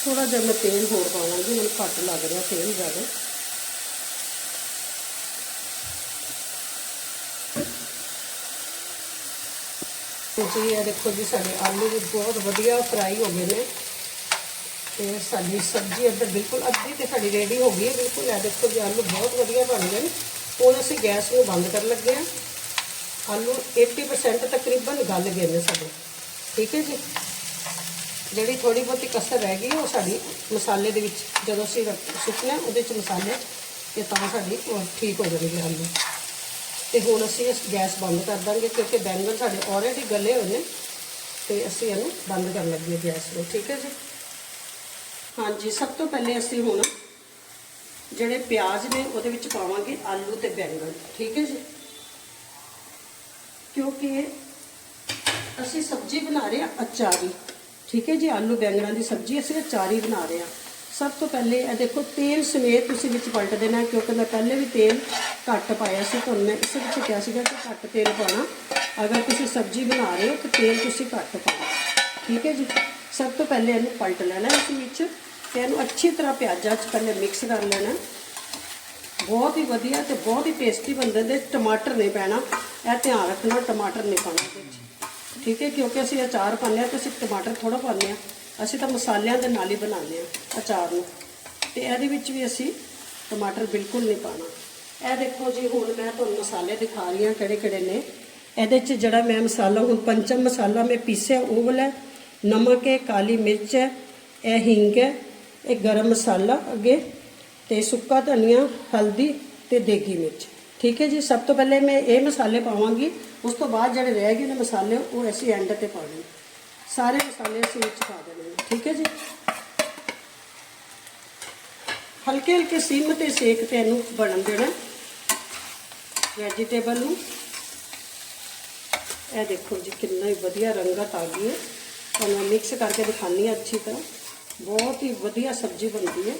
ਥੋੜਾ ਜਿਹਾ ਮੈਂ ਤੇਲ ਹੋਰ ਪਾਵਾਂਗੀ, ਮੈਨੂੰ ਘੱਟ ਲੱਗ ਰਿਹਾ ਤੇਲ ਜ਼ਿਆਦਾ। ਜੀ, ਇਹ ਦੇਖੋ ਜੀ, ਸਾਡੇ ਆਲੂ ਵੀ ਬਹੁਤ ਵਧੀਆ ਫਰਾਈ ਹੋ ਗਏ ਨੇ। ਤੇ ਸਾਡੀ ਸਬਜ਼ੀ ਇੱਧਰ ਬਿਲਕੁਲ ਅੱਧੀ ਤੇ ਸਾਡੀ ਰੈਡੀ ਹੋ ਗਈ ਹੈ, ਬਿਲਕੁਲ। ਇਹ ਦੇਖੋ ਜੀ, ਆਲੂ ਬਹੁਤ ਵਧੀਆ ਬਣ ਗਏ ਨੇ। ਹੁਣ ਅਸੀਂ ਗੈਸ ਨੂੰ ਬੰਦ ਕਰਨ ਲੱਗੇ ਹਾਂ। ਆਲੂ 80% ਤਕਰੀਬਨ ਗਲ ਗਏ ਨੇ ਸਾਡੇ। ਠੀਕ ਹੈ ਜੀ? ਜਿਹੜੀ ਥੋੜੀ ਬਹੁਤੀ ਕਸਰ ਰਹਿ ਗਈ ਉਹ ਸਾਡੀ ਮਸਾਲੇ ਦੇ ਵਿੱਚ ਜਦੋਂ ਅਸੀਂ ਸੁੱਕਣਾ ਉਹਦੇ ਚ ਮਸਾਲੇ ਤੇ ਤਾਂ ਸਾਡੀ ਠੀਕ ਹੋ ਜਾਣਗੇ ਆਲੂ ਤੇ ਹੁਣ ਅਸੀਂ ਇਸ ਗੈਸ ਬੰਦ ਕਰ ਦਾਂਗੇ, ਕਿਉਂਕਿ ਬੈਂਗਣ ਸਾਡੇ ਆਲਰੇਡੀ ਗਲੇ ਹੋਏ ਨੇ, ਤੇ ਅਸੀਂ ਇਹਨੂੰ ਬੰਦ ਕਰਨ ਲੱਗੇ ਗੈਸ ਨੂੰ, ਠੀਕ ਹੈ ਜੀ? ਹਾਂਜੀ, ਸਭ ਤੋਂ ਪਹਿਲੇ ਅਸੀਂ ਹੁਣ ਜਿਹੜੇ ਪਿਆਜ਼ ਨੇ, ਉਹਦੇ ਵਿੱਚ ਪਾਵਾਂਗੇ ਆਲੂ ਤੇ ਬੈਂਗਣ, ਠੀਕ ਹੈ ਜੀ? ਕਿਉਂਕਿ ਅਸੀਂ ਸਬਜ਼ੀ ਬਣਾ ਰਹੇ ਹਾਂ ਅਚਾਰੀ। ਠੀਕ ਹੈ ਜੀ, ਆਲੂ ਬੈਂਗਣਾ ਦੀ ਸਬਜ਼ੀ ਅਸੀਂ ਅਚਾਰੀ ਬਣਾ ਰਹੇ ਹਾਂ। ਸਭ ਤੋਂ ਪਹਿਲੇ ਇਹ ਦੇਖੋ, ਤੇਲ ਸਮੇਤ ਤੁਸੀਂ ਵਿੱਚ ਪਲਟ ਦੇਣਾ ਕਿਉਂਕਿ ਮੈਂ ਪਹਿਲੇ ਵੀ ਤੇਲ ਘੱਟ ਪਾਇਆ ਸੀ, ਤੁਹਾਨੂੰ ਮੈਂ ਇਸ ਵਿੱਚ ਕਿਹਾ ਸੀਗਾ ਕਿ ਘੱਟ ਤੇਲ ਪਾਉਣਾ। ਅਗਰ ਤੁਸੀਂ ਸਬਜ਼ੀ ਬਣਾ ਰਹੇ ਹੋ, ਤਾਂ ਤੇਲ ਤੁਸੀਂ ਘੱਟ ਪਾਓ। ਠੀਕ ਹੈ ਜੀ? ਸਭ ਤੋਂ ਪਹਿਲੇ ਇਹਨੂੰ ਪਲਟ ਲੈਣਾ ਇਸ ਵਿੱਚ ਤੇ ਇਹਨੂੰ ਅੱਛੀ ਤਰ੍ਹਾਂ ਪਿਆਜ਼ਾਂ 'ਚ ਪਹਿਲੇ ਮਿਕਸ ਕਰ ਲੈਣਾ। ਬਹੁਤ ਹੀ ਵਧੀਆ ਤੇ ਬਹੁਤ ਹੀ ਟੇਸਟੀ ਬਣਦੇ ਨੇ। ਟਮਾਟਰ ਨਹੀਂ ਪੈਣਾ। ਇਹ ਧਿਆਨ ਰੱਖਣਾ, ਟਮਾਟਰ ਨਹੀਂ ਪਾਣਾ ਇਹਦੇ ਵਿੱਚ। ਠੀਕ ਹੈ, ਕਿਉਂਕਿ ਅਸੀਂ ਅਚਾਰ ਪਾਉਂਦੇ ਹਾਂ ਤੇ ਅਸੀਂ ਟਮਾਟਰ ਥੋੜਾ ਪਾਉਂਦੇ ਹਾਂ। ਅਸੀਂ ਤਾਂ ਮਸਾਲਿਆਂ ਦੇ ਨਾਲ ਹੀ ਬਣਾਉਂਦੇ ਹਾਂ ਅਚਾਰ ਨੂੰ। ਤੇ ਇਹਦੇ ਵਿੱਚ ਵੀ ਅਸੀਂ ਟਮਾਟਰ ਬਿਲਕੁਲ ਨਹੀਂ ਪਾਣਾ ਇਹ ਦੇਖੋ ਜੀ, ਹੁਣ ਮੈਂ ਤੁਹਾਨੂੰ ਮਸਾਲੇ ਦਿਖਾ ਰਹੀ ਹਾਂ ਕਿਹੜੇ ਕਿਹੜੇ ਨੇ। ਇਹਦੇ 'ਚ ਜਿਹੜਾ ਮੈਂ ਮਸਾਲਾ, ਹੁਣ ਪੰਚਮ ਮਸਾਲਾ ਮੈਂ ਪੀਸਿਆ ਉਹ ਵਾਲਾ ਨਮਕ ਹੈ, ਕਾਲੀ ਮਿਰਚ ਹੈ, ਇਹ ਹਿੰਗ ਹੈ, ਇਹ ਗਰਮ ਮਸਾਲਾ ਅੱਗੇ, ਤੇ ਸੁੱਕਾ ਧਨੀਆ, ਹਲਦੀ ਤੇ ਦੇਗੀ ਮਿਰਚ। ਠੀਕ ਹੈ ਜੀ, ਸਭ ਤੋਂ ਪਹਿਲੇ ਮੈਂ ਇਹ ਮਸਾਲੇ ਪਾਵਾਂਗੀ, ਉਸ ਤੋਂ ਬਾਅਦ ਜਿਹੜੇ ਰਹਿ ਗਏ ਨੇ ਮਸਾਲੇ, ਉਹ ਅਸੀਂ ਐਂਡ ਤੇ ਪਾਉਣੇ ਸਾਰੇ ਮਸਾਲੇ ਅਸੀਂ ਵਿੱਚ ਪਾ ਦੇਣੇ ਠੀਕ ਹੈ ਜੀ। ਹਲਕੇ ਹਲਕੇ ਸਿਮ ਤੇ ਸੇਕ ਤੇ ਇਹਨੂੰ ਬਣਨ ਦੇਣਾ ਵੈਜੀਟੇਬਲ ਨੂੰ। ਇਹ ਦੇਖੋ ਜੀ, ਕਿੰਨਾ ਹੀ ਵਧੀਆ ਰੰਗਤ ਆ ਗਈ ਹੈ। ਤੁਹਾਨੂੰ ਮਿਕਸ ਕਰਕੇ ਦਿਖਾਣੀ ਹੈ ਅੱਛੀ ਤਰ੍ਹਾਂ। ਬਹੁਤ ਹੀ ਵਧੀਆ ਸਬਜ਼ੀ ਬਣਦੀ ਹੈ।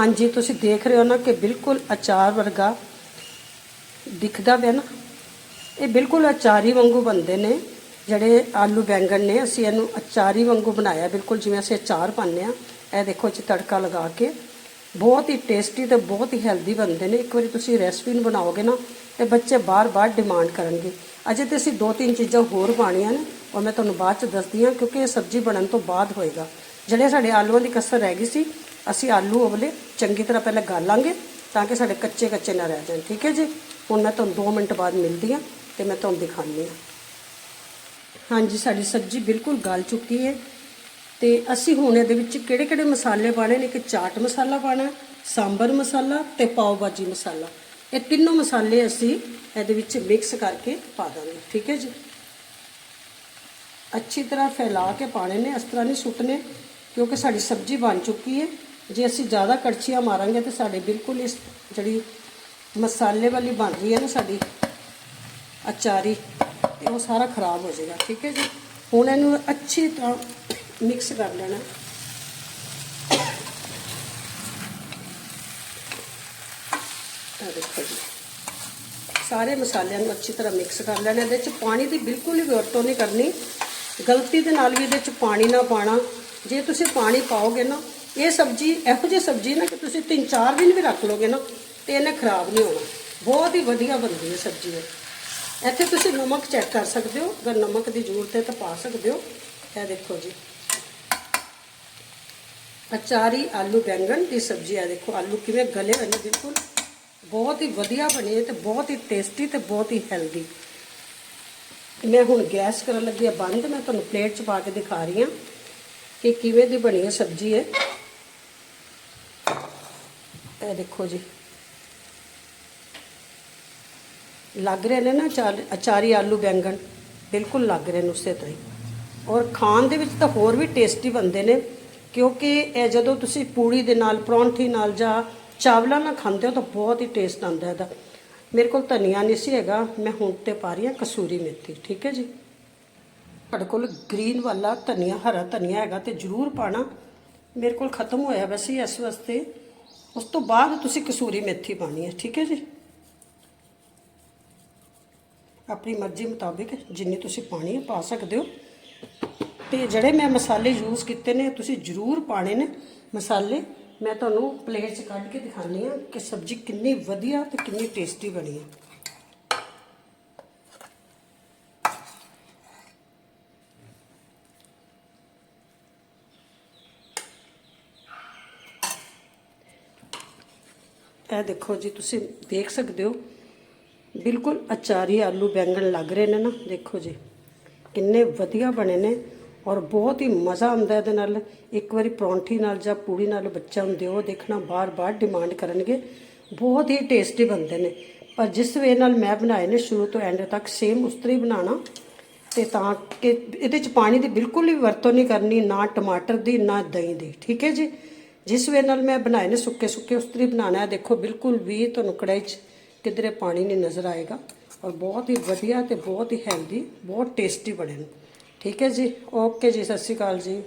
ਹਾਂਜੀ, ਤੁਸੀਂ ਦੇਖ ਰਹੇ ਹੋ ਨਾ ਕਿ ਬਿਲਕੁਲ ਅਚਾਰ ਵਰਗਾ ਦਿਖਦਾ ਪਿਆ ਨਾ। ਇਹ ਬਿਲਕੁਲ ਅਚਾਰੀ ਵਾਂਗੂ ਬਣਦੇ ਨੇ, ਜਿਹੜੇ ਆਲੂ ਬੈਂਗਣ ਨੇ, ਅਸੀਂ ਇਹਨੂੰ ਅਚਾਰੀ ਵਾਂਗੂ ਬਣਾਇਆ, ਬਿਲਕੁਲ ਜਿਵੇਂ ਅਸੀਂ ਅਚਾਰ ਪਾਉਂਦੇ ਆ ਇਹ ਦੇਖੋ ਜੀ, ਤੜਕਾ ਲਗਾ ਕੇ। ਬਹੁਤ ਹੀ ਟੇਸਟੀ ਤੇ ਬਹੁਤ ਹੀ ਹੈਲਦੀ ਬਣਦੇ ਨੇ। ਇੱਕ ਵਾਰੀ ਤੁਸੀਂ ਰੈਸਪੀ ਨੂੰ ਬਣਾਓਗੇ ਨਾ ਤੇ ਬੱਚੇ ਬਾਰ-ਬਾਰ ਡਿਮਾਂਡ ਕਰਨਗੇ। ਅਜੇ ਤੇ ਅਸੀਂ ਦੋ ਤਿੰਨ ਚੀਜ਼ਾਂ ਹੋਰ ਪਾਣੀਆਂ ਨੇ, ਉਹ ਮੈਂ ਤੁਹਾਨੂੰ ਬਾਅਦ ਚ ਦੱਸਦੀ ਹਾਂ, ਕਿਉਂਕਿ ਇਹ ਸਬਜ਼ੀ ਬਣਨ ਤੋਂ ਬਾਅਦ ਹੋਏਗਾ। ਜਿਹੜੇ ਸਾਡੇ ਆਲੂਆਂ ਦੀ ਕਸਰ ਰਹਿ ਗਈ ਸੀ ਅਸੀਂ ਆਲੂ ਉਬਲੇ, ਚੰਗੀ ਤਰ੍ਹਾਂ ਪਹਿਲਾਂ ਗਾਲਾਂਗੇ ਤਾਂ ਕਿ ਸਾਡੇ ਕੱਚੇ ਕੱਚੇ ਨਾ ਰਹਿ ਜਾਣ। ਠੀਕ ਹੈ ਜੀ? ਹੁਣ ਮੈਂ ਤੁਹਾਨੂੰ 2 ਮਿੰਟ ਬਾਅਦ ਮਿਲਦੀ ਹਾਂ ਤੇ ਮੈਂ ਤੁਹਾਨੂੰ ਦਿਖਾਉਂਦੀ ਹਾਂ। ਹਾਂਜੀ, ਸਾਡੀ ਸਬਜ਼ੀ ਬਿਲਕੁਲ ਗਲ ਚੁੱਕੀ ਹੈ ਤੇ ਅਸੀਂ ਹੁਣ ਇਹਦੇ ਵਿੱਚ ਕਿਹੜੇ ਕਿਹੜੇ ਮਸਾਲੇ ਪਾਣੇ ਨੇ? ਕਿ ਚਾਟ ਮਸਾਲਾ ਪਾਣਾ ਸਾਂਬਰ ਮਸਾਲਾ ਤੇ ਪਾਓ ਭਾਜੀ ਮਸਾਲਾ। ਇਹ ਤਿੰਨੋਂ ਮਸਾਲੇ ਅਸੀਂ ਇਹਦੇ ਵਿੱਚ ਮਿਕਸ ਕਰਕੇ ਪਾ ਦਾਂਗੇ। ਠੀਕ ਹੈ ਜੀ? ਅੱਛੀ ਤਰ੍ਹਾਂ ਫੈਲਾ ਕੇ ਪਾਣੇ ਨੇ, ਇਸ ਤਰ੍ਹਾਂ ਨਹੀਂ ਸੁੱਟਨੇ ਕਿਉਂਕਿ ਸਾਡੀ ਸਬਜ਼ੀ ਬਣ ਚੁੱਕੀ ਹੈ। ਜੇ ਅਸੀਂ ਜ਼ਿਆਦਾ ਕੜਛੀਆਂ ਮਾਰਾਂਗੇ ਤੇ ਸਾਡੇ ਬਿਲਕੁਲ ਇਸ ਜਿਹੜੀ ਮਸਾਲੇ ਵਾਲੀ ਬਣ ਰਹੀ ਹੈ ਨਾ ਸਾਡੀ ਅਚਾਰੀ, ਤੇ ਉਹ ਸਾਰਾ ਖਰਾਬ ਹੋ ਜਾਏਗਾ, ਠੀਕ ਹੈ ਜੀ? ਹੁਣ ਇਹਨੂੰ ਅੱਛੀ ਤਰ੍ਹਾਂ ਮਿਕਸ ਕਰ ਲੈਣਾ। ਦੇਖੋ ਜੀ। ਸਾਰੇ ਮਸਾਲਿਆਂ ਨੂੰ ਅੱਛੀ ਤਰ੍ਹਾਂ ਮਿਕਸ ਕਰ ਲੈਣਾ। ਇਹਦੇ ਵਿੱਚ ਪਾਣੀ ਦੀ ਬਿਲਕੁਲ ਵੀ ਵਰਤੋਂ ਨਹੀਂ ਕਰਨੀ। ਗਲਤੀ ਦੇ ਨਾਲ ਵੀ ਇਹਦੇ ਵਿੱਚ ਪਾਣੀ ਨਾ ਪਾਣਾ। ਜੇ ਤੁਸੀਂ ਪਾਣੀ ਪਾਓਗੇ ਨਾ ਇਹ ਸਬਜ਼ੀ, ਇਹੋ ਜਿਹੀ ਸਬਜ਼ੀ ਨਾ ਕਿ ਤੁਸੀਂ 3-4 ਦਿਨ ਵੀ ਰੱਖ ਲੋਗੇ ਨਾ, ਤੇ ਇਹਨੇ ਖਰਾਬ ਨਹੀਂ ਹੋਣਾ। ਬਹੁਤ ਹੀ ਵਧੀਆ ਬਣਦੀ ਹੈ ਸਬਜ਼ੀ ਇਹ। ਇੱਥੇ ਤੁਸੀਂ ਨਮਕ ਚੈੱਕ ਕਰ ਸਕਦੇ ਹੋ, ਅਗਰ ਨਮਕ ਦੀ ਜ਼ਰੂਰਤ ਹੈ ਤਾਂ ਪਾ ਸਕਦੇ ਹੋ। ਇਹ ਦੇਖੋ ਜੀ। ਅਚਾਰੀ ਆਲੂ ਬੈਂਗਣ ਦੀ ਸਬਜ਼ੀ ਆ ਦੇਖੋ ਆਲੂ ਕਿਵੇਂ ਗਲੇ ਹੋਏ ਨੇ, ਬਿਲਕੁਲ। ਬਹੁਤ ਹੀ ਵਧੀਆ ਬਣੀ ਹੈ ਤੇ ਬਹੁਤ ਹੀ ਟੇਸਟੀ ਤੇ ਬਹੁਤ ਹੀ ਹੈਲਦੀ ਮੈਂ ਹੁਣ ਗੈਸ ਕਰਨ ਲੱਗੀ ਆ ਬੰਦ। ਮੈਂ ਤੁਹਾਨੂੰ ਪਲੇਟ 'ਚ ਪਾ ਕੇ ਦਿਖਾ ਰਹੀ ਹਾਂ ਕਿ ਕਿਵੇਂ ਦੀ ਬਣੀ ਹੈ ਸਬਜ਼ੀ ਹੈ ਇਹ ਦੇਖੋ ਜੀ। ਲੱਗ ਰਹੇ ਨੇ ਨਾ ਅਚਾਰ- ਅਚਾਰੀ ਆਲੂ ਬੈਂਗਣ। ਬਿਲਕੁਲ ਲੱਗ ਰਹੇ ਨੇ ਉਸੇ ਤਰ੍ਹਾਂ ਹੀ। ਔਰ ਖਾਣ ਦੇ ਵਿੱਚ ਤਾਂ ਹੋਰ ਵੀ ਟੇਸਟੀ ਬਣਦੇ ਨੇ, ਕਿਉਂਕਿ ਇਹ ਜਦੋਂ ਤੁਸੀਂ ਪੂੜੀ ਦੇ ਨਾਲ, ਪਰੌਂਠੀ ਨਾਲ ਜਾਂ ਚਾਵਲਾਂ ਨਾਲ ਖਾਂਦੇ ਹੋ ਤਾਂ ਬਹੁਤ ਹੀ ਟੇਸਟ ਆਉਂਦਾ ਇਹਦਾ। ਮੇਰੇ ਕੋਲ ਧਨੀਆ ਨਹੀਂ ਸੀ ਹੈਗਾ, ਮੈਂ ਹੁਣ ਤੇ ਪਾ ਰਹੀ ਹਾਂ ਕਸੂਰੀ ਮੇਥੀ, ਠੀਕ ਹੈ ਜੀ? ਤੁਹਾਡੇ ਕੋਲ ਗ੍ਰੀਨ ਵਾਲਾ ਧਨੀਆ, ਹਰਾ ਧਨੀਆ ਹੈਗਾ ਤੇ ਜ਼ਰੂਰ ਪਾਣਾ। ਮੇਰੇ ਕੋਲ ਖਤਮ ਹੋਇਆ ਵੈਸੇ ਇਸ ਵਾਸਤੇ। ਉਸ ਤੋਂ ਬਾਅਦ ਤੁਸੀਂ ਕਸੂਰੀ ਮੇਥੀ ਪਾਣੀ ਹੈ, ਠੀਕ ਹੈ ਜੀ? ਆਪਣੀ ਮਰਜ਼ੀ ਮੁਤਾਬਿਕ ਜਿੰਨੀ ਤੁਸੀਂ ਪਾਣੀ ਹੈ, ਪਾ ਸਕਦੇ ਹੋ। ਤੇ ਜਿਹੜੇ ਮੈਂ ਮਸਾਲੇ ਯੂਜ਼ ਕੀਤੇ ਨੇ, ਤੁਸੀਂ ਜ਼ਰੂਰ ਪਾਣੇ ਨੇ ਮਸਾਲੇ। ਮੈਂ ਤੁਹਾਨੂੰ ਪਲੇਟ 'ਚ ਕੱਢ ਕੇ ਦਿਖਾਉਂਦੀ ਹਾਂ ਕਿ ਸਬਜ਼ੀ ਕਿੰਨੀ ਵਧੀਆ ਤੇ ਕਿੰਨੀ ਟੇਸਟੀ ਬਣੀ ਹੈ। ਇਹ ਦੇਖੋ ਜੀ, ਤੁਸੀਂ ਦੇਖ ਸਕਦੇ ਹੋ। ਬਿਲਕੁਲ ਅਚਾਰੀ ਆਲੂ ਬੈਂਗਣ ਲੱਗ ਰਹੇ ਨੇ ਨਾ, ਦੇਖੋ ਜੀ। ਕਿੰਨੇ ਵਧੀਆ ਬਣੇ ਨੇ ਔਰ ਬਹੁਤ ਹੀ ਮਜ਼ਾ ਆਉਂਦਾ ਇਹਦੇ ਨਾਲ। ਇੱਕ ਵਾਰੀ ਪਰੌਂਠੀ ਨਾਲ ਜਾਂ ਪੂੜੀ ਨਾਲ ਬੱਚਾ ਨੂੰ ਦਿਓ ਦੇਖਣਾ ਬਾਰ-ਬਾਰ ਡਿਮਾਂਡ ਕਰਨਗੇ। ਬਹੁਤ ਹੀ ਟੇਸਟੀ ਬਣਦੇ ਨੇ। ਪਰ ਜਿਸ ਵੇ ਨਾਲ ਮੈਂ ਬਣਾਏ ਨੇ ਸ਼ੁਰੂ ਤੋਂ ਐਂਡ ਤੱਕ ਸੇਮ ਉਸ ਤਰ੍ਹਾਂ ਹੀ ਬਣਾਉਣਾ। ਤੇ ਤਾਂ ਕਿ ਇਹਦੇ ਚ ਪਾਣੀ ਦੀ ਬਿਲਕੁਲ ਵੀ ਵਰਤੋਂ ਨਹੀਂ ਕਰਨੀ, ਨਾ ਟਮਾਟਰ ਦੀ, ਨਾ ਦਹੀਂ ਦੀ। ਠੀਕ ਹੈ ਜੀ? ਜਿਸ ਵੇ ਨਾਲ ਮੈਂ ਬਣਾਏ ਨੇ ਸੁੱਕੇ ਸੁੱਕੇ, ਉਸ ਤਰੀ ਹੀ ਬਣਾਉਣਾ ਹੈ। ਦੇਖੋ, ਬਿਲਕੁਲ ਵੀ ਤੁਹਾਨੂੰ ਕੜਾਈ 'ਚ ਕਿਧਰੇ ਪਾਣੀ ਨਹੀਂ ਨਜ਼ਰ ਆਏਗਾ ਔਰ ਬਹੁਤ ਹੀ ਵਧੀਆ ਤੇ ਬਹੁਤ ਹੀ ਹੈਲਦੀ ਬਹੁਤ ਟੇਸਟੀ ਬਣੇ ਨੇ। ਠੀਕ ਹੈ ਜੀ? ਓਕੇ ਜੀ, ਸਤਿ ਸ਼੍ਰੀ ਅਕਾਲ ਜੀ।